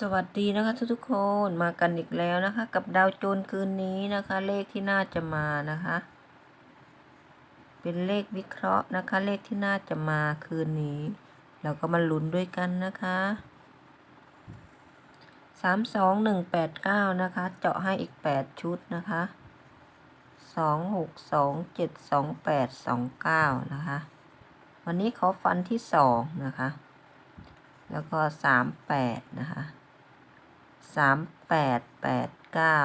สวัสดีนะคะทุกๆคนมากันอีกแล้วนะคะ กับดาวโจรคืนนี้นะคะ เลขที่น่าจะมานะคะ เป็นเลขวิเคราะห์นะคะ เลขที่น่าจะมาคืนนี้เราก็มาลุ้นด้วยกันนะคะสามสองหนึ่งแปดเก้านะคะ เจาะให้อีกแปดชุดนะคะสองหกสองเจ็ดสองแปดสองเก้านะคะ วันนี้ขอฟันที่สองนะคะแล้วก็สามแปดนะคะ สามแปดแปดเก้า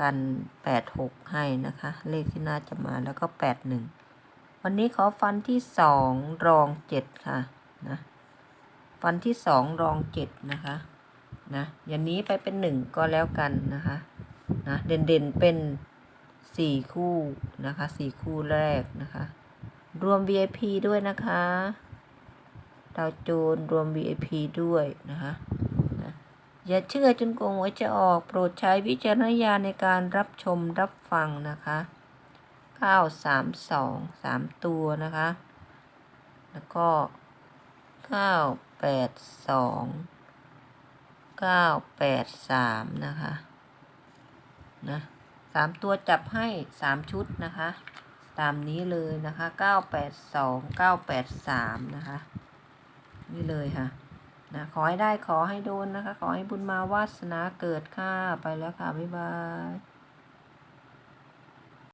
กันแปดหกให้นะคะ เลขที่น่าจะมาแล้วก็แปดหนึ่งวันนี้ขอฟันที่สองรองเจ็ดค่ะนะฟันที่สองรองเจ็ดนะคะนะอย่างนี้ไปเป็นหนึ่งก็แล้วกันนะคะนะเด่นเด่นๆเป็นสี่คู่นะคะสี่คู่แรกนะคะ รวม VIP ด้วยนะคะดาวโจนรวม VIP ด้วยนะคะ อย่าเชื่อจนกว่าหวยจะออกโปรดใช้วิจารณญาณในการรับชมรับฟังนะคะ932 3ตัวนะคะ แล้วก็982 983นะคะนะสามตัวจับให้สามชุดนะคะ ตามนี้เลยนะคะ982 983นะคะ นี่เลยค่ะ นะขอให้ได้ขอให้โดนนะคะ ขอให้บุญมาวาสนาเกิดค่ะ ไปแล้วค่ะ บ๊ายบาย